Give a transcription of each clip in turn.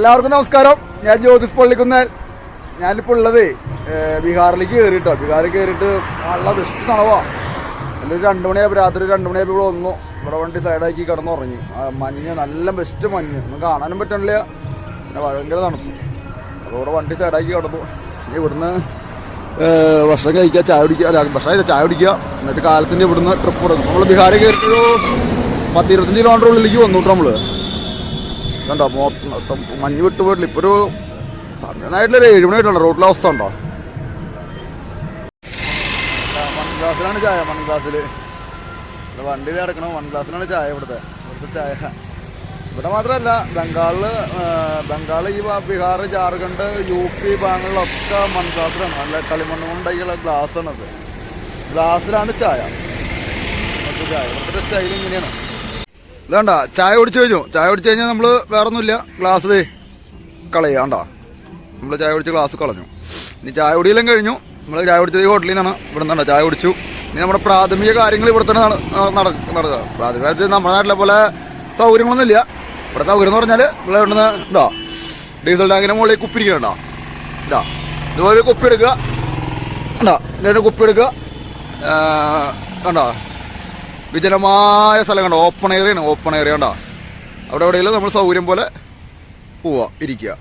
എല്ലാവർക്കും നമസ്കാരം. ഞാൻ ജ്യോതിസ് പള്ളിക്കുന്നേൽ. ഞാനിപ്പോൾ ഉള്ളത് ബീഹാറിലേക്ക് കയറിയിട്ടോ. ബീഹാറിൽ കയറിയിട്ട് നല്ല ബെസ്റ്റ് നടവാ നല്ലൊരു രണ്ട് മണിയായപ്പോൾ രാത്രി രണ്ട് മണിയായപ്പോൾ ഇവിടെ വന്നു. ഇവിടെ വണ്ടി സൈഡാക്കി കിടന്നുറങ്ങി മഞ്ഞ് നല്ല ബെസ്റ്റ് മഞ്ഞ്. ഒന്നും കാണാനും പറ്റണില്ല. പിന്നെ ഭയങ്കര തണുപ്പ്. അപ്പോൾ ഇവിടെ വണ്ടി സൈഡാക്കി കിടന്നു. ഇനി ഇവിടുന്ന് ഭക്ഷണം കഴിക്കുക ചായ കുടിക്കുക. അല്ല ഭക്ഷണം ചായ കുടിക്കുക. എന്നിട്ട് കാലത്തിന്റെ ഇവിടുന്ന് ട്രിപ്പ് തുടങ്ങും നമ്മൾ ബീഹാറിൽ കയറിയിട്ടൊരു പത്ത് ഇരുപത്തഞ്ച് കിലോമീറ്റർ ഉള്ളിലേക്ക് വന്നു കേട്ടോ നമ്മൾ. കണ്ടോ? മൊത്തം മഞ്ഞ് വിട്ട് പോയിട്ടില്ല ഇപ്പൊ ഒരു സമയമായിട്ടില്ല ഏഴ് മണിയായിട്ടുണ്ട് റോഡിലെ അവസ്ഥ ഉണ്ടോ? വൺ ഗ്ലാസ്സിലാണ് ചായ വൺ ഗ്ലാസ്സിൽ വണ്ടി കിടക്കണം വൺ ഗ്ലാസ്സിലാണ് ചായ ഇവിടുത്തെ. ഇവിടുത്തെ ചായ. ഇവിടെ മാത്രമല്ല ബംഗാളിൽ ബംഗാൾ ഈ ബീഹാർ ജാർഖണ്ഡ് യു പി ഭാഗങ്ങളിലൊക്കെ മൺ ഗ്ലാസ്സിലാണ് നല്ല കളിമണ്ണ് കൊണ്ടുണ്ടാക്കിയുള്ള ഗ്ലാസ്സാണത് ഗ്ലാസ്സിലാണ് ചായ. ചായ. ഇവിടുത്തെ സ്റ്റൈൽ ഇങ്ങനെയാണ്. ഇതാണ്ട ചായ കുടിച്ചു കഴിഞ്ഞു. ചായ കുടിച്ചു കഴിഞ്ഞാൽ നമ്മൾ വേറെ ഒന്നുമില്ല ഗ്ലാസ് ദേ കളയാണ്ട നമ്മൾ ചായ കുടിച്ച് ഗ്ലാസ് കളഞ്ഞു. ഇനി ചായ കുടിയെല്ലാം കഴിഞ്ഞു. നമ്മൾ ചായ കുടിച്ചത് ഈ ഹോട്ടലിൽ നിന്നാണ്. ഇവിടെ നിന്നാണ് ചായ കുടിച്ചു. ഇനി നമ്മുടെ പ്രാഥമിക കാര്യങ്ങൾ ഇവിടെ തന്നെ നട- നട- നടക്കുക. പ്രാഥമിക നമ്മുടെ നാട്ടിലെ പോലെ സൗകര്യങ്ങളൊന്നും ഇല്ല ഇവിടെ സൗകര്യം എന്ന് പറഞ്ഞാൽ ഇവിടെ ഇവിടുന്ന് ഉണ്ടോ ഡീസൽ ടാങ്കിന് മുകളിൽ കുപ്പി ഇരിക്കണുണ്ടോ ഇതാ ഇതുപോലെ കുപ്പി എടുക്കുക. ഉണ്ടോ ഇങ്ങനെ കുപ്പി എടുക്കുക. കണ്ടോ? വിജനമായ സ്ഥലം കണ്ടോ? ഓപ്പൺ ഏറിയാണ് ഓപ്പൺ ഏറിയ കണ്ടോ? അവിടെ എവിടെയെങ്കിലും നമ്മൾ സൗകര്യം പോലെ പോവാ ഇരിക്കുക.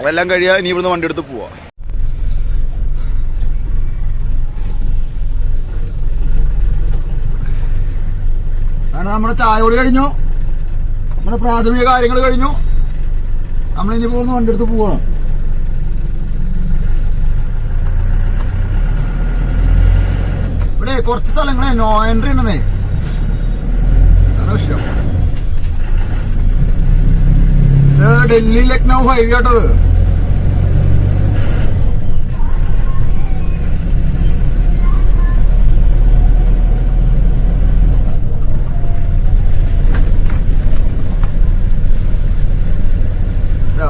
അതെല്ലാം കഴിയാ ഇനി ഇവിടുന്ന് വണ്ടി എടുത്ത് പോവാ. നമ്മുടെ ചായ കൂടി കഴിഞ്ഞു. നമ്മുടെ പ്രാഥമിക കാര്യങ്ങൾ കഴിഞ്ഞു. നമ്മളിനി പോകുന്ന വണ്ടി എടുത്ത് പോവാണ്. കുറച്ച് സ്ഥലങ്ങളെ നോ എൻട്രി ഉണ്ടെന്നേ. ഡൽഹി ലക്നൗ ഹൈവേ ആട്ടത്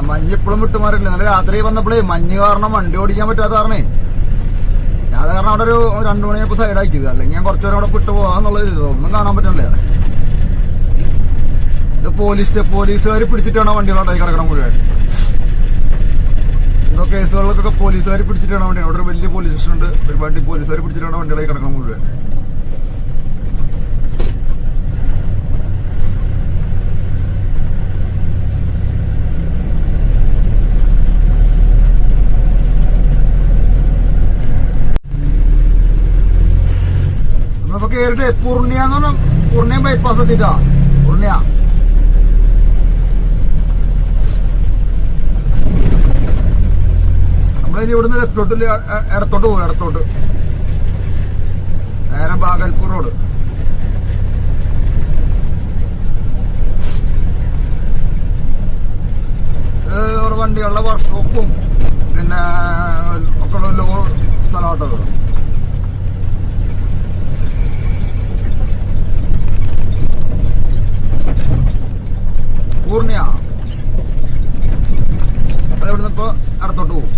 മഞ്ഞ് ഇപ്പോഴും വിട്ടുമാറില്ല. നല്ല രാത്രി വന്നപ്പോഴേ മഞ്ഞ് കാരണം വണ്ടി ഓടിക്കാൻ പറ്റാത്ത കാരണേ. അത് കാരണം അവിടെ ഒരു രണ്ടു മണിയപ്പോ സൈഡാക്കിയത് അല്ലെങ്കിൽ ഞാൻ കുറച്ചുപേരും അവിടെ വിട്ടു പോകാന്നുള്ളത് ഒന്നും കാണാൻ പറ്റണില്ല ഇത് പോലീസ് പോലീസുകാർ പിടിച്ചിട്ടാണ് വണ്ടികളോട്ടായി കിടക്കണം മുഴുവൻ? ഓരോ കേസുകളിലൊക്കെ പോലീസുകാർ പിടിച്ചിട്ടാണ് വണ്ടി അവിടെ ഒരു വലിയ പോലീസ് സ്റ്റേഷൻ ഉണ്ട്. ഒരുപാട് പോലീസുകാർ പിടിച്ചിട്ടാണ് വണ്ടികളായി കിടക്കണം മുഴുവൻ? നമ്മളിപ്പോ കേറിട്ട് പൂർണ്യ എന്ന് പറഞ്ഞാൽ പൂർണ്യ ബൈപ്പാസ് എത്തിട്ടാ പൂർണ്യ. നമ്മളിനി ഇവിടുന്ന് ലെഫ്റ്റോട്ട് ഇടത്തോട്ട് പോകും ഇടത്തോട്ട്. നേരെ ബാഗൽപൂർ റോഡ്. വണ്ടികളുടെ വർക്ക് വണ്ടികളുടെ വർക്ക്ഷോപ്പും പിന്നെ ഒക്കെ ഉള്ള സ്ഥലമായിട്ടുള്ളത് പൂർണ്യ. അപ്പോൾ ഇവിടുന്ന് അടുത്തോട്ട് പോകും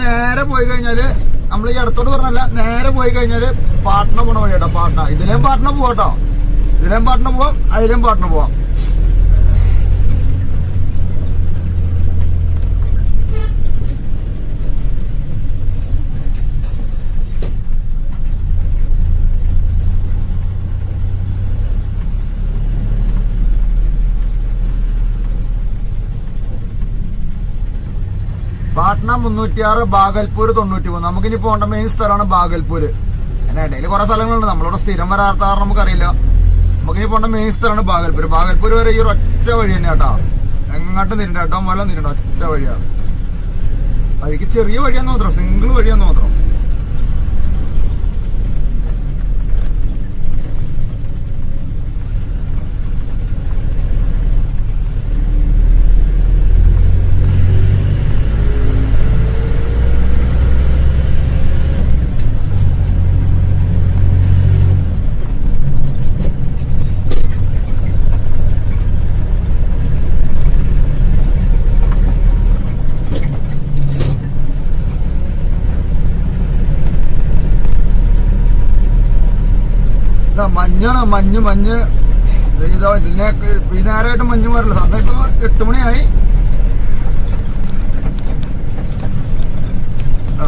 നേരെ പോയി കഴിഞ്ഞാൽ നമ്മൾ ഈ അടുത്തോട്ട് പറഞ്ഞല്ല നേരെ പോയി കഴിഞ്ഞാൽ പാട്ന പോണ വഴി കേട്ടോ ഇതിലേം പാട്ന പോവാട്ടോ. ഇതിലേം പാട്ന പോവാം അതിലേം പാട്ന പോവാം. പാട്ന മുന്നൂറ്റിയാറ് ബാഗൽപൂർ തൊണ്ണൂറ്റി മൂന്ന് നമുക്കിനി പോകേണ്ട മെയിൻ സ്ഥലമാണ് ബാഗൽപൂർ അതിന്റെ ഇടയിൽ കുറെ സ്ഥലങ്ങളുണ്ട്. നമ്മളിവിടെ സ്ഥിരം വരാത്ത കാരണം നമുക്കറിയില്ല. നമുക്കിനി പോകേണ്ട മെയിൻ സ്ഥലമാണ് ഭാഗൽപൂർ ഭാഗൽപൂർ വരെ ഈ ഒറ്റ വഴി തന്നെ കേട്ടോ എങ്ങോട്ട് നിരണ്ട കേട്ടോ മുല നിരണ്ട ഒറ്റ വഴിയാണ് വഴിക്ക് ചെറിയ വഴിയാന്ന് മാത്രം. സിംഗിൾ വഴിയാന്ന് മാത്രം. മഞ്ഞാണ് മഞ്ഞ് മഞ്ഞ്. ഇത് ഇതാ ഇതിനെ നേരമായിട്ട് മഞ്ഞ് മാറില്ല. സമയം ഇപ്പൊ എട്ട് മണിയായി.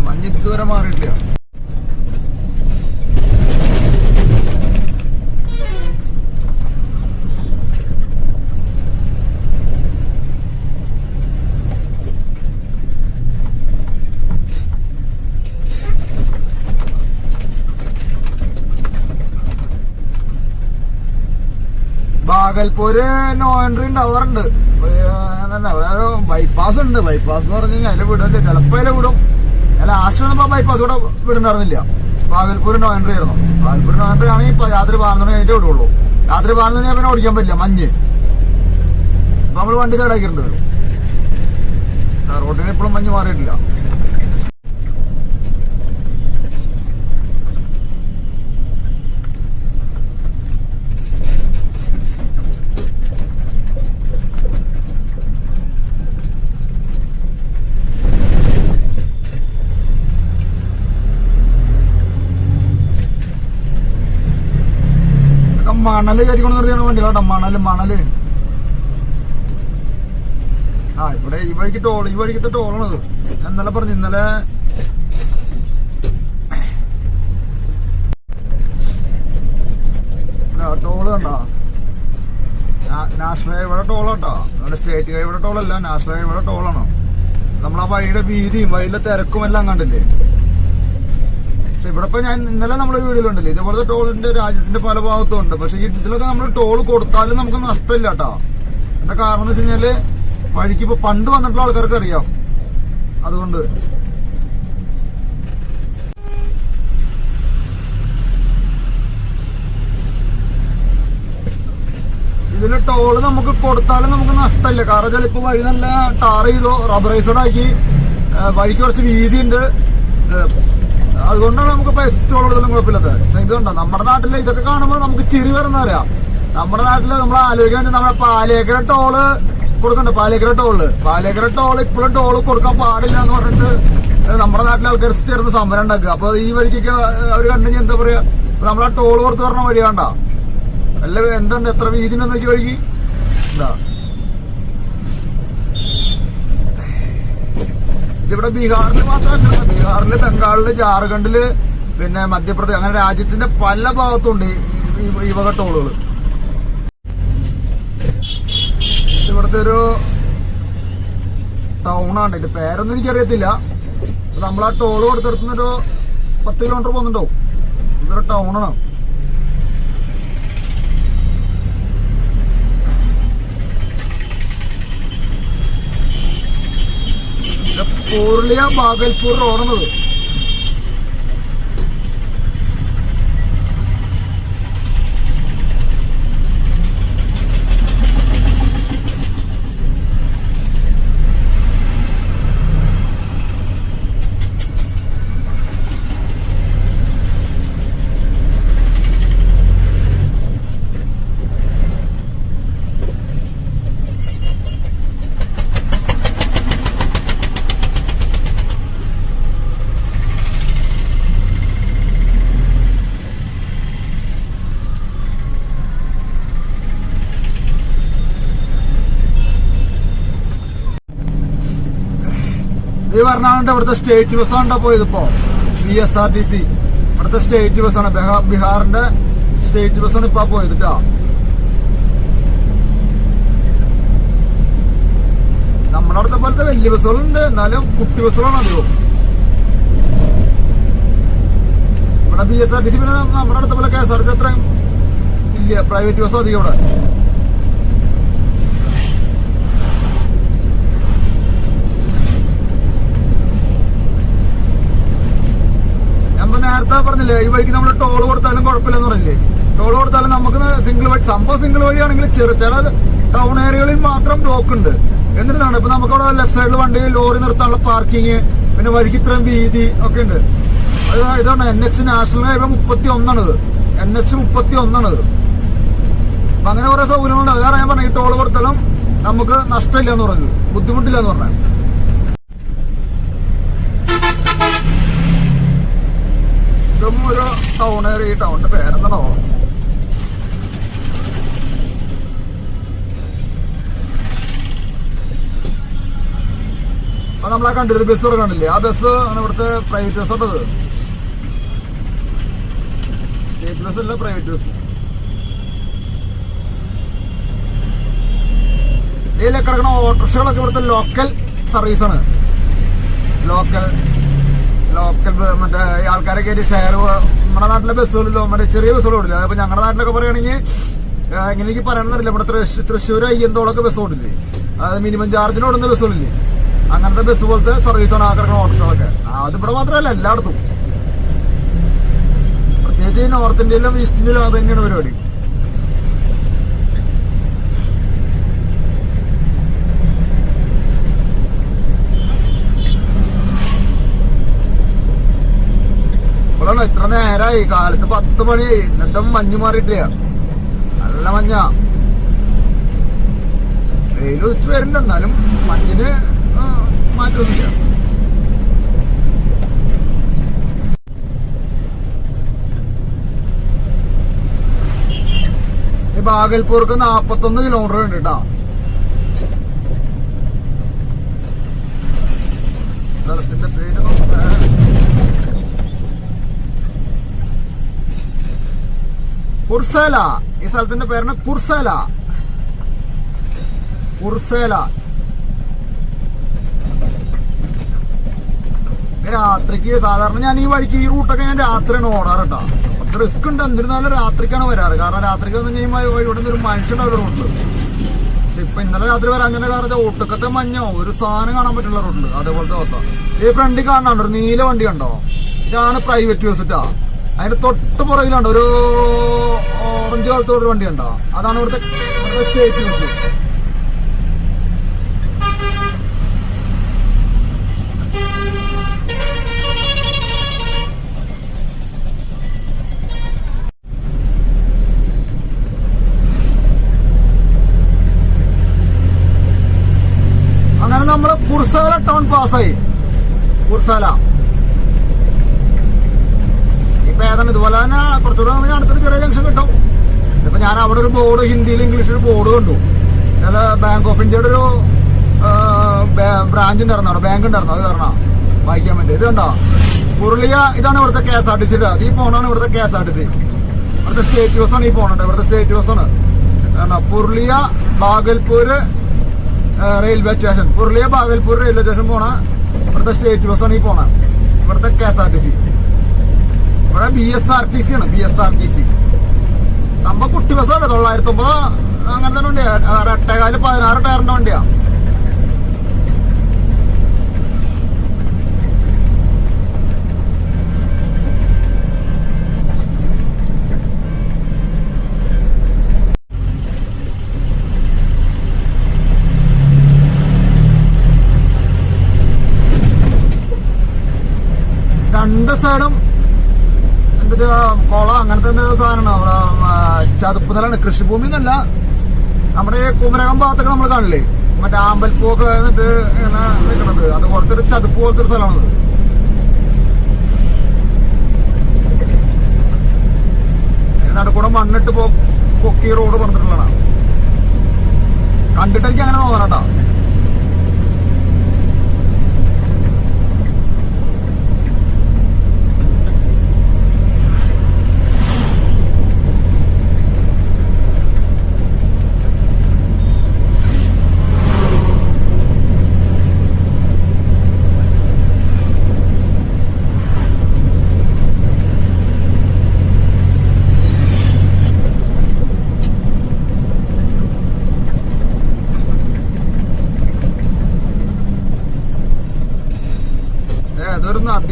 മഞ്ഞ് ഇതുവരെ മാറിയിട്ടില്ല. ബാഗൽപൂര് നോ എൻട്രി ഉണ്ടാവാറുണ്ട് ബൈപ്പാസ് ഉണ്ട്. ബൈപ്പാസ് എന്ന് പറഞ്ഞു കഴിഞ്ഞാൽ അതിൽ വിടില്ല? ചിലപ്പോ അതിലെ വിടും. ലാസ്റ്റ് വന്നപ്പോ ബൈപ്പാസ് കൂടെ വിടുന്നുണ്ടായിരുന്നില്ല പകൽപ്പൂര് നോ എൻട്രി ആയിരുന്നു. പകൽപ്പൂര് നോ എൻട്രി ആണെങ്കിൽ രാത്രി പതിനൊന്ന് മണി വിടുള്ളൂ. രാത്രി പതിനൊന്ന് കഴിഞ്ഞാൽ പിന്നെ ഓടിക്കാൻ പറ്റില്ല. മഞ്ഞ്. നമ്മൾ വണ്ടി കേടാക്കിയിട്ടുണ്ട് റോഡിന് ഇപ്പോഴും മഞ്ഞ് മാറിയിട്ടില്ല ഇതൊക്കെ മണൽ കരിക്കണം നിർത്തിയാണ് വണ്ടി. കേട്ടോ മണൽ മണൽ. ആ ഇവിടെ ഈ വഴിക്ക് ടോൾ ഈ വഴിക്കത്തെ ടോളാണത് ഇന്നലെ പറഞ്ഞു ഇന്നലെ ടോൾ കണ്ടോ? നാഷണൽ ഹൈവേയുടെ ടോൾ കേട്ടോ നമ്മുടെ സ്റ്റേറ്റ് ഹൈവേയുടെ ടോളല്ല നാഷണൽ ഹൈവേയുടെ ടോളാണ്. നമ്മളാ വഴിയുടെ വീതിയും വഴിയിലെ തിരക്കും എല്ലാം കണ്ടില്ലേ? പക്ഷെ ഇവിടെ ഇപ്പൊ ഞാൻ ഇന്നലെ നമ്മുടെ വീടുകളുണ്ടല്ലോ ഇതുപോലത്തെ ടോളിന്റെ രാജ്യത്തിന്റെ പല ഭാഗത്തും ഉണ്ട്. പക്ഷെ ഇതിലൊക്കെ നമ്മൾ ടോൾ കൊടുത്താലും നമുക്ക് നഷ്ടമില്ല കേട്ടോ എന്താ കാരണം എന്ന് വെച്ച് കഴിഞ്ഞാൽ വഴിക്ക് ഇപ്പൊ പണ്ട് വന്നിട്ടുള്ള ആൾക്കാർക്ക് അറിയാം. അതുകൊണ്ട്. ഇതിന് ടോൾ നമുക്ക് കൊടുത്താലും നമുക്ക് നഷ്ടമില്ല. കാരണം വെച്ചാൽ ഇപ്പൊ വഴി നല്ല ടാർ ചെയ്തോ റബ്ബറൈസഡ് ആക്കി വഴിക്ക് കുറച്ച് വീതിയുണ്ട്. അതുകൊണ്ടാണ് നമുക്ക് പൈസ ടോൾ കൊടുത്താലും കുഴപ്പമില്ലാത്തത്. ഇത് കണ്ടോ നമ്മുടെ നാട്ടിലെ ഇതൊക്കെ കാണുമ്പോൾ നമുക്ക് ചിരി വരുന്നറിയാം നമ്മുടെ നാട്ടിൽ നമ്മൾ ആലോചിക്കാൻ നമ്മുടെ പാലേക്കര ടോൾ കൊടുക്കണ്ട? പാലേക്കര ടോൾ. പാലേക്കര ടോൾ ഇപ്പോഴും ടോൾ കൊടുക്കാൻ പാടില്ല എന്ന് പറഞ്ഞിട്ട് നമ്മുടെ നാട്ടിലെ ആൾക്കാർ ചേർന്ന് സമരം ഉണ്ടാക്കുക. അപ്പൊ ഈ വഴിക്കൊക്കെ അവർ കണ്ടെങ്കിൽ എന്താ പറയാ നമ്മളാ ടോൾ കൊടുത്ത് പറഞ്ഞ വഴി കണ്ട അല്ല എന്തുണ്ട്? എത്ര വീതിന് നോക്കി വഴിക്ക്. എന്താ ഇതിവിടെ ബീഹാറിൽ മാത്രമല്ല ബീഹാറിൽ ബംഗാളിൽ ജാർഖണ്ഡിൽ പിന്നെ മധ്യപ്രദേശ് അങ്ങനെ രാജ്യത്തിന്റെ പല ഭാഗത്തുണ്ട് ഈ- വക ടോളുകൾ ഇവിടുത്തെ ഒരു ടൗണാണ് ഇതിന്റെ പേരൊന്നും എനിക്കറിയത്തില്ല. നമ്മൾ ആ ടോൾ കൊടുത്തെടുത്തുന്നൊരു പത്ത് കിലോമീറ്റർ പോകുന്നുണ്ടാവും. ഇതൊരു ടൗണാണ് ഇത് പൂർളിയ ബാഗൽപൂർ റോഡാണത് ഈ പറഞ്ഞാണ്ട് ഇവിടുത്തെ സ്റ്റേറ്റ് ബസ്സാണ്ടോ പോയത് ഇപ്പോ? B S R T C ഇവിടുത്തെ സ്റ്റേറ്റ് ബസ്സാണ് ബിഹാ- ബീഹാറിന്റെ സ്റ്റേറ്റ് ബസ്സാണ് ഇപ്പൊ പോയത് കേട്ടോ നമ്മുടെ അടുത്ത പോലത്തെ വലിയ ബസ്സുകളുണ്ട്. എന്നാലും കുട്ടി ബസ്സുകളാണ് അധികവും. ഇവിടെ B S R T C പിന്നെ നമ്മുടെ അടുത്ത പോലെ K S R T C അത്രയും ഇല്ല. പ്രൈവറ്റ് ബസ് അധികം ഇവിടെ. നേരത്തെ പറഞ്ഞില്ലേ ഈ വഴിക്ക് നമ്മൾ ടോൾ കൊടുത്താലും കുഴപ്പമില്ലെന്ന് പറഞ്ഞില്ലേ? ടോൾ കൊടുത്താലും നമുക്ക് സിംഗിൾ വഴി സംഭവം സിംഗിൾ വഴിയാണെങ്കിൽ ചെറു ചില ടൗൺ ഏരിയകളിൽ മാത്രം ബ്ലോക്ക് ഉണ്ട്. എന്നിട്ടാണ് ഇപ്പൊ നമുക്ക് അവിടെ ലെഫ്റ്റ് സൈഡിൽ വണ്ടി ലോറി നിർത്താനുള്ള പാർക്കിങ് പിന്നെ വഴിക്ക് ഇത്രയും വീതി ഒക്കെ ഉണ്ട്. അത് ഇതാണ് എൻ എച്ച് നാഷണൽ ഹൈവേ മുപ്പത്തി ഒന്നാണിത് എൻ എച്ച് മുപ്പത്തി ഒന്നാണിത് അങ്ങനെ കുറെ സൗകര്യങ്ങളുണ്ട്. അത് കാരണം ഞാൻ പറഞ്ഞു ടോൾ കൊടുത്താലും നമുക്ക് നഷ്ടമില്ല എന്ന് പറഞ്ഞത്. ബുദ്ധിമുട്ടില്ല എന്ന് പറഞ്ഞത്. ഒരു ടൗണ് ഈ ടൗണിന്റെ പേരെന്താണോ? അപ്പൊ നമ്മൾ ആ കണ്ടില്ല ബസ് ഇവിടെ കണ്ടില്ലേ? ആ ബസ് ആണ് ഇവിടുത്തെ പ്രൈവറ്റ് ബസ് ഉള്ളത്. സ്റ്റേറ്റ് ബസ് അല്ല പ്രൈവറ്റ് ബസ് ഇതിലെ കിടക്കുന്ന ഓട്ടോറിക്ഷകളൊക്കെ ഇവിടുത്തെ ലോക്കൽ സർവീസാണ് ലോക്കൽ ലോക്കൽ മറ്റേ ആൾക്കാരെ കയറ്റി ഷെയർ നമ്മുടെ നാട്ടിലെ ബസ്സുകളിലോ മറ്റേ ചെറിയ ബസ്സുകൾ ഓടില്ല. അതിപ്പോ ഞങ്ങളുടെ നാട്ടിലൊക്കെ പറയുകയാണെങ്കിൽ എങ്ങനെ എനിക്ക് പറയണമെന്നില്ല ഇവിടെ തൃശ്ശൂർ അയ്യന്തോളൊക്കെ ബസ് ഓടില്ലേ? അത് മിനിമം ചാർജിന് ഓടുന്ന ബസ്സുകളില്ലേ അങ്ങനത്തെ ബസ് പോലത്തെ സർവീസാണ് ആ ഓട്ടോകളൊക്കെ അതിവിടെ മാത്രമല്ല എല്ലായിടത്തും. പ്രത്യേകിച്ച് നോർത്ത് ഇന്ത്യയിലും ഈസ്റ്റ് ഇന്ത്യയിലും അത് തന്നെയാണ് പരിപാടി. ഇപ്പോഴാണ് ഇത്ര നേരമായി കാലത്ത് പത്ത് മണി. എന്നിട്ടും മഞ്ഞ് മാറിയിട്ടില്ല. നല്ല മഞ്ഞ. വെയിൽ ഉച്ച വരുന്നുണ്ട്. എന്നാലും മഞ്ഞിന് മാറ്റൊന്നുമില്ല ഈ ബാഗൽപൂർക്ക് നാപ്പത്തൊന്ന് കിലോമീറ്റർ ഉണ്ട് കേട്ടോ. സ്ഥലത്തിന്റെ പേര് നോക്കാം. കുർസേല. ഈ സ്ഥലത്തിന്റെ പേരാണ് കുർസല. കുർസേല. രാത്രിക്ക് സാധാരണ ഞാൻ ഈ വഴിക്ക് ഈ റൂട്ടൊക്കെ ഞാൻ രാത്രിയാണ് ഓടാറ് കേട്ടോ കുറച്ച് റിസ്ക് ഉണ്ട്. എന്നിരുന്നാലും രാത്രിക്കാണ് വരാറ്. കാരണം രാത്രിക്ക് വന്നു കഴിഞ്ഞാൽ നിന്ന് ഒരു മനുഷ്യണ്ടാവും റൂട്ട് പക്ഷെ ഇപ്പൊ ഇന്നലെ രാത്രി വരാൻ തന്നെ കാരണം ഒട്ടുക്കത്തെ മഞ്ഞോ? ഒരു സാധനം കാണാൻ പറ്റുള്ള റൂട്ടുണ്ട് അതേപോലത്തെ അവസ്ഥ. ഈ ഫ്രണ്ടിൽ കാണാനുണ്ടോ? ഒരു നീല വണ്ടി കണ്ടോ? ഇതാണ് പ്രൈവറ്റ് ബസ്സിട്ടാ അതിന്റെ തൊട്ട് പുറകിലുണ്ട് ഒരു ഓറഞ്ച് കളത്തോട് വണ്ടി ഉണ്ടോ അതാണ് ഇവിടുത്തെ ഇവിടുത്തെ സ്റ്റേറ്റ് ബസ് അങ്ങനെ നമ്മൾ കുർസാല ടൗൺ പാസ്സായി കുർസാല ഏതാണ് ഇതുപോലെ തന്നെ കുറച്ചുകൂടെ നമ്മൾ അടുത്തൊരു ചെറിയ ജംഗ്ഷൻ കിട്ടും. ഇപ്പൊ ഞാൻ അവിടെ ഒരു ബോർഡ് ഹിന്ദിയിൽ ഇംഗ്ലീഷിൽ ബോർഡ് കണ്ടു. ഞാൻ ബാങ്ക് ഓഫ് ഇന്ത്യയുടെ ഒരു ബ്രാഞ്ച് ഉണ്ടായിരുന്നു. അവിടെ ബാങ്ക് ഉണ്ടായിരുന്നു. അത് കാരണം വായിക്കാൻ വേണ്ടി. ഇത് കണ്ടോ? പുരുളിയ ഇതാണ് ഇവിടുത്തെ കെ എസ് ആർ ടി സിയുടെ അത് ഈ പോണാണ് ഇവിടുത്തെ K S R T C ഇവിടുത്തെ സ്റ്റേറ്റ് ബസ് ആണ് ഈ പോണുണ്ട് ഇവിടുത്തെ സ്റ്റേറ്റ് ബസ് ആണ്. കാരണം Purulia Bhagalpur railway station Purulia Bhagalpur railway station പോണ ഇവിടുത്തെ സ്റ്റേറ്റ് ആണ് ഈ പോണ ഇവിടുത്തെ K S R T C ഇവിടെ B S R T C ആണ് B S R T C സംഭവം കുട്ടി ബസ്സാണ് തൊള്ളായിരത്തി ഒമ്പത് അങ്ങനെ തന്നെ ഉണ്ട് എട്ടേകാൽ പതിനാറ് ടയറിന്റെ വണ്ടിയാ. രണ്ട് സൈഡും എന്തൊരു കുളം അങ്ങനത്തെ എന്തൊരു സാധനമാണ് ചതുപ്പ് നിലാണ് കൃഷിഭൂമി എന്നല്ല. നമ്മുടെ കുമരകം ഭാഗത്തൊക്കെ നമ്മൾ കാണില്ലേ? മറ്റേ ആമ്പൽപ്പൂവൊക്കെ എന്നിട്ട് നിൽക്കുന്നത് നിൽക്കണത് അത് കുറച്ചൊരു ചതുപ്പ് പോലത്തെ ഒരു സ്ഥലമാണത് നടുക്കൂടെ മണ്ണിട്ട് പൊക്കി റോഡ് പണിതിട്ടുള്ളതാണ്. കണ്ടിട്ട് എനിക്ക് അങ്ങനെ തോന്നണട്ടോ.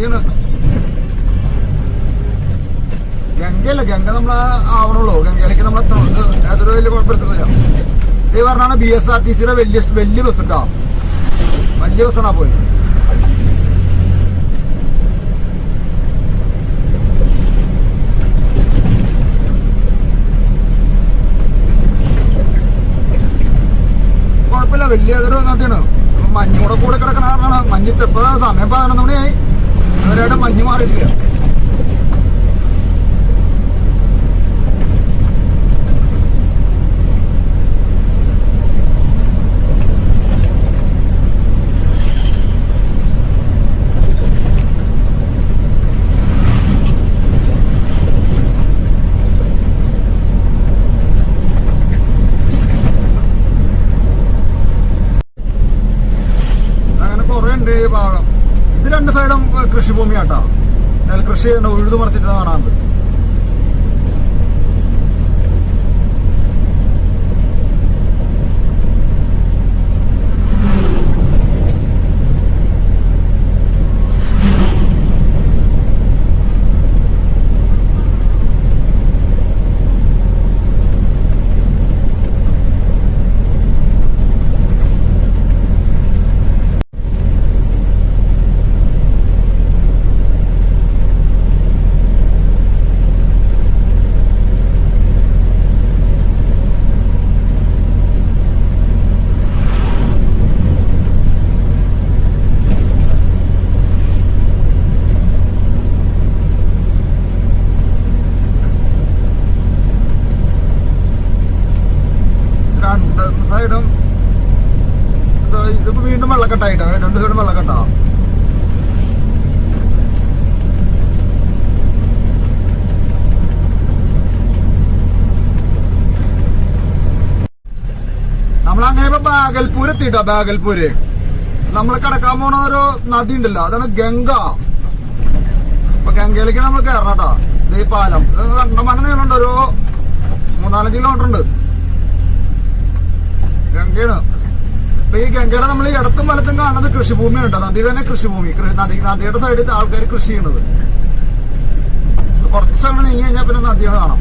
നദിയാണ് ഗംഗയല്ല ഗംഗ നമ്മൾ ആവണുള്ളൂ. ഗംഗയിലേക്ക് നമ്മൾ എത്തണുള്ളൂ അതൊരു വലിയ കുഴപ്പമില്ല. ഈ പറഞ്ഞാണ് ബി എസ് ആർ ടി സിയുടെ വലിയ വലിയ ബസ് കേട്ടോ വലിയ ബസ്സാണ് പോയി കുഴപ്പമില്ല. വലിയ നദിയാണ് മഞ്ഞൂടെ കൂടെ കിടക്കണ കാരണമാണ്. മഞ്ഞിട്ട് ഇപ്പൊ സമയം പതിനൊന്ന് മണിയായി. അവരവിടെ മഞ്ഞ് മാറിയിട്ടില്ല. ഉണ്ട് ഭാഗം. രണ്ട് സൈഡും കൃഷിഭൂമിയാട്ടാ. നെൽകൃഷി ഉഴുതുമറിച്ചിട്ടാണ് കാണാൻ പറ്റും. വെള്ളക്കെട്ടായിട്ടാ. രണ്ട് സൈഡും വെള്ളക്കെട്ടാ. നമ്മളങ്ങനെ ഇപ്പൊ ബാഗൽപൂർ എത്തിട്ടോ ബാഗൽപൂര്. നമ്മൾ കിടക്കാൻ പോണ ഒരു നദി ഉണ്ടല്ലോ അതാണ് ഗംഗ. അപ്പൊ ഗംഗയിലേക്ക് നമ്മൾ കയറണം കേട്ടോ ഈ പാലം. കണ്ടമാനം നീളുണ്ട് ഒരു മൂന്നാലഞ്ച് കിലോമീറ്റർ ഉണ്ട് ഗംഗയാണ്. അപ്പൊ ഈ ഗംഗയുടെ നമ്മൾ ഇടത്തും വലത്തും കാണുന്നത് കൃഷിഭൂമി ഉണ്ട് നദിയുടെ തന്നെ കൃഷിഭൂമി. നദി നദിയുടെ സൈഡിൽ ആൾക്കാർ കൃഷി ചെയ്യണത് കുറച്ചങ്ങ് നീങ്ങി കഴിഞ്ഞാൽ പിന്നെ നദികൾ കാണാം.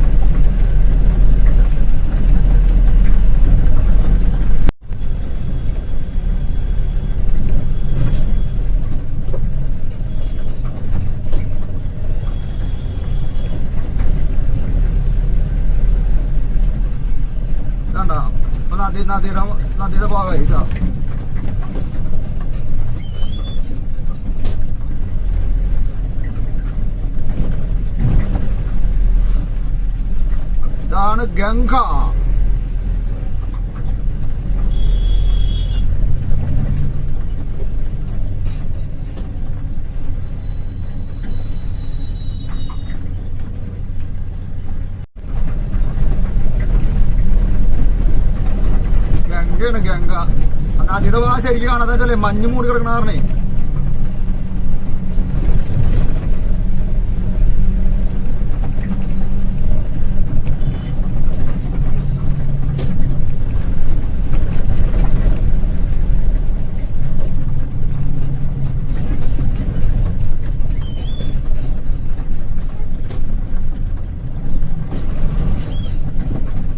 သေးနာသေးတော့နာသေးတော့ပါခဲ့ပြီတော့ဒါနဂန်ခါ ഗംഗയാണ് ഗംഗ. നദിയുടെ ഭാഗം ശരിക്കും കാണാതെ വെച്ചാലേ മഞ്ഞ് മൂടി കിടക്കണ കാരണേ.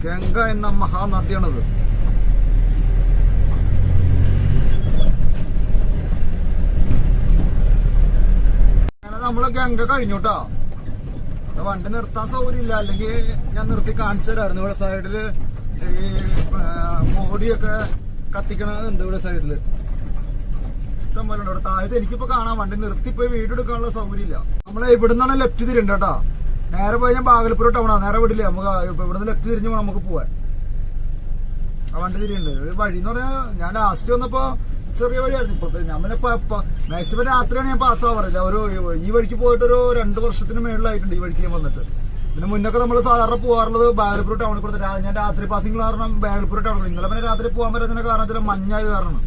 ഗംഗ എന്ന മഹാനദിയാണിത് അങ്ങനെ നമ്മൾ ഗംഗ കഴിഞ്ഞു കേട്ടോ ഇവിടെ വണ്ടി നിർത്താൻ സൗകര്യമില്ല. അല്ലെങ്കിൽ ഞാൻ നിർത്തി കാണിച്ചു തരായിരുന്നു ഇവിടെ സൈഡിൽ ഈ മോടിയൊക്കെ കത്തിക്കണതുണ്ട് ഇവിടെ സൈഡിൽ ഇഷ്ടം പോലെ ഉണ്ട് ഇവിടെ. താഴത്ത് എനിക്കിപ്പോ കാണാൻ വണ്ടി നിർത്തി പോയി വീട് എടുക്കാനുള്ള സൗകര്യമില്ല. നമ്മളെ ഇവിടുന്നാണ് ലെഫ്റ്റ് തിരിണ്ട് കേട്ടോ. നേരെ പോയി ഞാൻ ബാഗൽപുര ടൗണാ നേരെ വിടില്ല. നമുക്ക് ഇവിടുന്ന് ലെഫ്റ്റ് തിരിഞ്ഞ് നമുക്ക് പോവാൻ. ആ വണ്ടി തിരിയുണ്ട്? വഴി എന്ന് പറയാ ഞാൻ ലാസ്റ്റ് വന്നപ്പോ ചെറിയ വഴിയായിരുന്നു ഞാൻ പിന്നെ മാക്സിമം രാത്രിയാണ് ഞാൻ പാസ് ആവാറില്ല ഒരു ഈ വഴിക്ക് പോയിട്ട് ഒരു രണ്ട് വർഷത്തിന് മേളിലായിട്ടുണ്ട് ഈ വഴിക്ക് ഞാൻ വന്നിട്ട്. പിന്നെ മുന്നൊക്കെ നമ്മൾ സാധാരണ പോകാറുള്ളത് ബാഗൽപുര ടൗണിൽ കൂടെ രാ- ഞാൻ രാത്രി പാസിംഗ് കാരണം ബാഗൽപുര ടൗണിൽ ഇന്നലെ പിന്നെ രാത്രി പോകാൻ പറ്റുന്ന കാരണം ചില മഞ്ഞായത് കാരണം.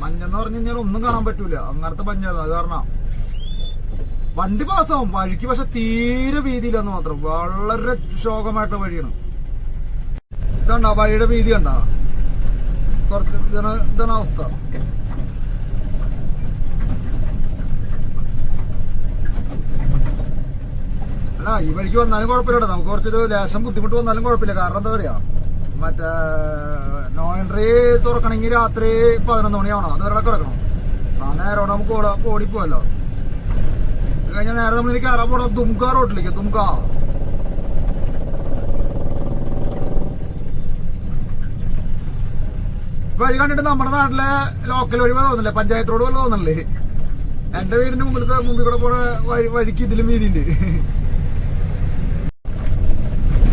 മഞ്ഞെന്ന് പറഞ്ഞു കഴിഞ്ഞാൽ ഒന്നും കാണാൻ പറ്റൂല. അങ്ങനത്തെ മഞ്ഞായത് അത് കാരണം വണ്ടി പാസ്സാവും വഴിക്ക് പക്ഷെ തീരെ വീതിയില്ലെന്ന് മാത്രം. വളരെ ശോകമായിട്ടുള്ള വഴിയാണ്. ഇതുണ്ടോ? വഴിയുടെ വീതി കണ്ടോ? കുറച്ച് ഇതാണ് ഇതാണ് അവസ്ഥ അല്ല ഈ വന്നാലും കുഴപ്പമില്ല നമുക്ക് കുറച്ചൊരു ലേശം ബുദ്ധിമുട്ട് വന്നാലും കുഴപ്പമില്ല. കാരണം എന്താ പറയാ മറ്റേ നോ എൻട്രി തുറക്കണമെങ്കിൽ രാത്രി പതിനൊന്ന് മണിയാവണം. അത് വരെ കിടക്കണം. ആ നേരം നമുക്ക് ഓടാ ഓടിപ്പോവല്ലോ അത് കഴിഞ്ഞാൽ നേരെ നമ്മൾ കയറാൻ പോകണം ദുംക റോഡിലേക്ക് ദുംക. വഴി കണ്ടിട്ട് നമ്മുടെ നാട്ടിലെ ലോക്കൽ വഴി തോന്നില്ലേ പഞ്ചായത്ത് റോഡ് പോലെ തോന്നല്ലേ എന്റെ വീടിന്റെ മുമ്പിലത്തെ മുമ്പിൽ കൂടെ പോണ വഴി വഴിക്ക് ഇതിലും വീതിയുണ്ട്.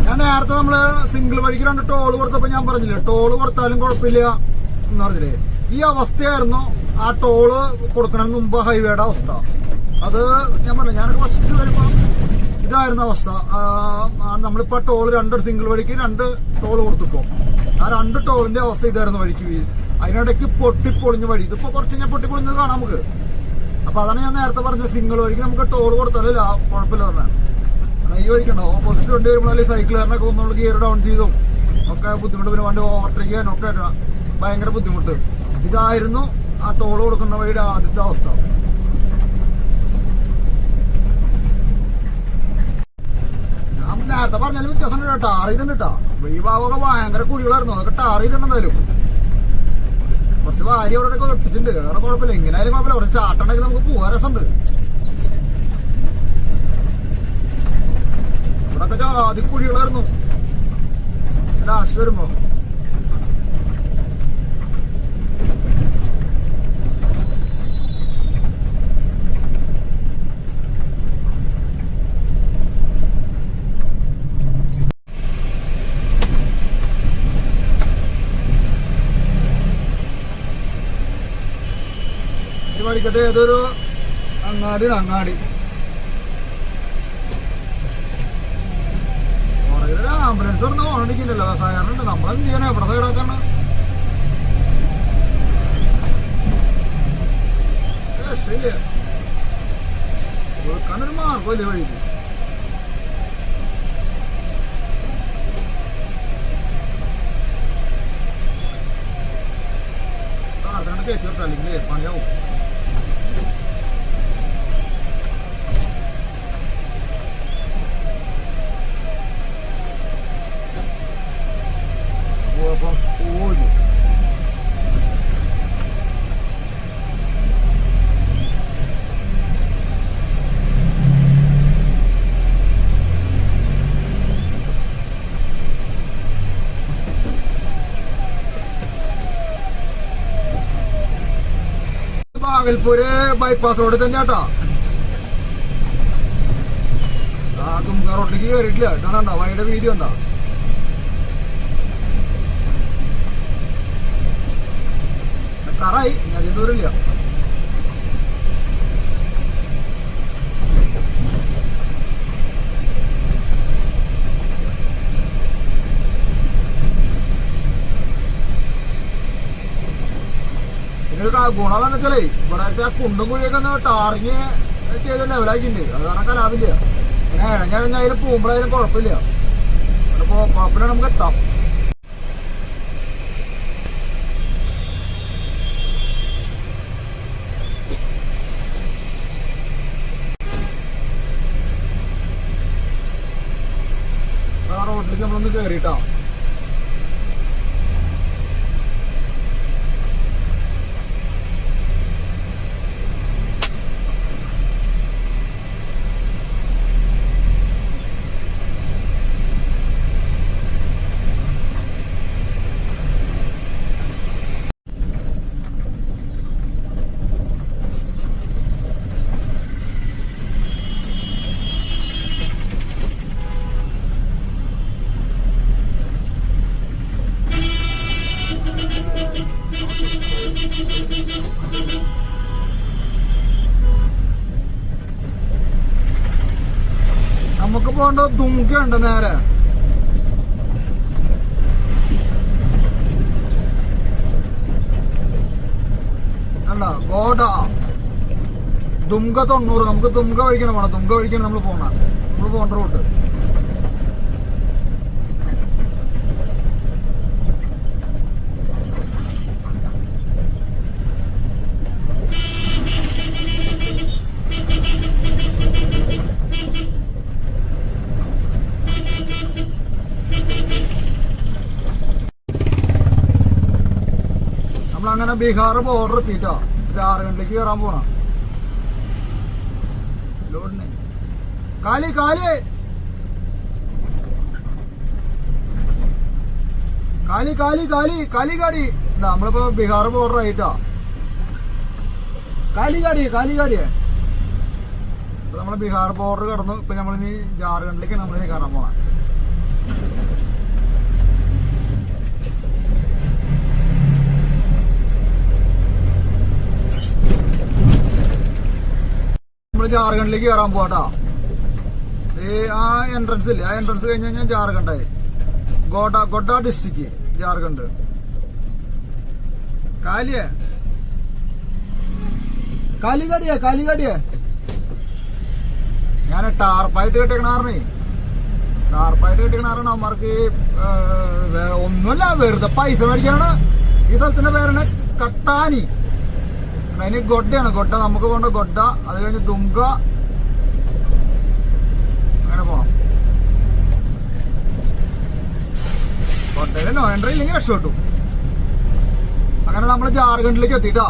ഞാൻ നേരത്തെ നമ്മൾ സിംഗിൾ വഴിക്ക് രണ്ട് ടോൾ കൊടുത്തപ്പോ ഞാൻ പറഞ്ഞില്ലേ ടോൾ കൊടുത്താലും കുഴപ്പമില്ല എന്ന് പറഞ്ഞില്ലേ? ഈ അവസ്ഥയായിരുന്നു ആ ടോൾ കൊടുക്കണതിന് മുമ്പ് ഹൈവേയുടെ അവസ്ഥ. അത് ഞാൻ പറഞ്ഞു ഞാനൊക്കെ ഫസ്റ്റ് വരുമ്പോ ഇതായിരുന്നു അവസ്ഥ. നമ്മളിപ്പോ ടോൾ രണ്ട് സിംഗിൾ വഴിക്ക് രണ്ട് ടോൾ കൊടുത്തിപ്പോ ആ രണ്ട് ടോറിന്റെ അവസ്ഥ ഇതായിരുന്നു വഴിക്ക് വീ- അതിനിടയ്ക്ക് പൊട്ടിപ്പൊളിഞ്ഞ വഴി. ഇതിപ്പോ കുറച്ച് കഴിഞ്ഞാൽ പൊട്ടിപ്പൊളിഞ്ഞത് കാണാം നമുക്ക്. അപ്പൊ അതാണ് ഞാൻ നേരത്തെ പറഞ്ഞ സിംഗിൾ വഴിക്ക് നമുക്ക് ടോൾ കൊടുത്താലും കുഴപ്പമില്ല തന്നെ ഈ വഴിക്കുണ്ടോ? ഓപ്പോസിറ്റ് വണ്ടി വരുമ്പോൾ സൈക്കിൾ സൈക്കിളുകാരനൊക്കെ ഒന്നുകൂടി ഗിയർ ഡൗൺ ചെയ്തും. ഒക്കെ ബുദ്ധിമുട്ട്. പിന്നെ വണ്ടി ഓവർടേക്ക് ചെയ്യാനൊക്കെ ഭയങ്കര ബുദ്ധിമുട്ട്. ഇതായിരുന്നു ആ ടോൾ കൊടുക്കുന്ന വഴിയുടെ ആദ്യത്തെ അവസ്ഥ ഞാൻ നേരത്തെ പറഞ്ഞാലും വ്യത്യാസം കേട്ടോ. ടാർ ചെയ്തിട്ടുണ്ട് കേട്ടോ. ഈ ഭാഗമൊക്കെ ഭയങ്കര കുഴികളായിരുന്നു. അതൊക്കെ ടാർ ചെയ്തിട്ടുണ്ട് എന്തായാലും. കുറച്ച് വാരി അവിടെ ഒക്കെ ഒട്ടിച്ചിട്ടുണ്ട്. വേറെ കുഴപ്പമില്ല. എങ്ങനെയായാലും കുഴപ്പമില്ല. കുറച്ച് ചാട്ടുണ്ടെങ്കിൽ നമുക്ക് പോകാൻ രസമുണ്ട്. ഇവിടൊക്കെ ജാതി കുഴികളായിരുന്നു. ലാസ്റ്റ് വരുമ്പോ. വഴിക്കത്തെ ഏതൊരു അങ്ങാടി പുറകിലൊരു ആംബുലൻസ് ഒന്നും ഓണിക്കില്ലല്ലോ സാധാരണ നമ്മളെന്ത് ചെയ്യണം എവിടെ സൈഡാക്കാണ് രക്ഷയില്ല കൊടുക്കാനൊരു മാർഗമില്ല വഴിക്ക്. കയറ്റി വിട്ടോ അല്ലെങ്കിൽ പണിയാവും അപ്പം ഓടി ബാഗൽപൂര് ബൈപ്പാസ് റോഡിൽ തന്നെ കേട്ടാ തുമ്ക റോഡിലേക്ക് കയറിയിട്ടില്ല കാണണ്ട വഴിയുടെ വീതി ഉണ്ടോ ഞാൻ അധികം ദൂരമില്ല. ഇതിനൊരു കാ- ഗുണം വെച്ചാലേ ഇവിടത്തെ ആ കുണ്ടും കുഴിയൊക്കെ ഒന്ന് ടാറിങ് ചെയ്ത് ലെവലാക്കിയിട്ടുണ്ട് അത് കാരണം കലാപില്ല പിന്നെ ഇഴഞ്ഞഴഞ്ഞ അതിൽ പോകുമ്പോഴായാലും കുഴപ്പമില്ല. അപ്പോൾ കുഴപ്പമില്ല നമുക്ക് എത്താം ആ റോഡിലേക്ക് നമ്മളൊന്ന് കയറിയിട്ടാ നമുക്ക് പോകേണ്ട നേരെ? ഗോഡ. ദുംഗ തൊണ്ണൂറ്. നമുക്ക് ദുംഗ കഴിക്കണം പോണം ദുംഗ വഴിക്കാണ് നമ്മൾ പോണ നമ്മൾ പോണ്ട റൂട്ട്. ബീഹാർ ബോർഡർ എത്തിയിട്ടോ? ജാർഖണ്ഡിലേക്ക് കയറാൻ പോണ? കാലി കാലി! കാലി കാലി കാലി കാലി കാടി. നമ്മളിപ്പോ ബീഹാർ ബോർഡർ കാടി കാലി കാടിയെ നമ്മൾ ബീഹാർ ബോർഡർ കടന്നു. ഇപ്പൊ നമ്മളിനി ജാർഖണ്ഡിലേക്ക് നമ്മളിനി കയറാൻ പോണ. ജാർഖണ്ഡിലേക്ക് കയറാൻ പോവാട്ടാ. ഈ ആ എൻട്രൻസ് ഇല്ലേ? ആ എൻട്രൻസ് കഴിഞ്ഞ് കഴിഞ്ഞാൽ ജാർഖണ്ഡായി ഗോഡ ഗോഡ ഡിസ്ട്രിക്ട് ജാർഖണ്ഡ്. കാലിയ? കാലികടിയെ കാലികടിയെ? ഞാൻ ടാർപ്പായിട്ട് കെട്ടിക്കണാറേ ടാർപ്പായിട്ട് കെട്ടിക്കണാറാണ് അവന്മാർക്ക് ഒന്നുമില്ല വെറുതെ പൈസ മേടിക്കാനാണ്. ഈ സ്ഥലത്തിന്റെ പേരാണ് കട്ടാനി. അതിന് ഗൊഡയാണ് ഗൊഡ നമുക്ക് പോകേണ്ട ഗൊഡ അത് കഴിഞ്ഞ് തുങ്ക അങ്ങനെ പോണം. ഗൊഡയിൽ നോ എൻട്രി ഇല്ലെങ്കിൽ രക്ഷപ്പെട്ടു. അങ്ങനെ നമ്മൾ ജാർഖണ്ഡിലേക്ക് എത്തിട്ടാ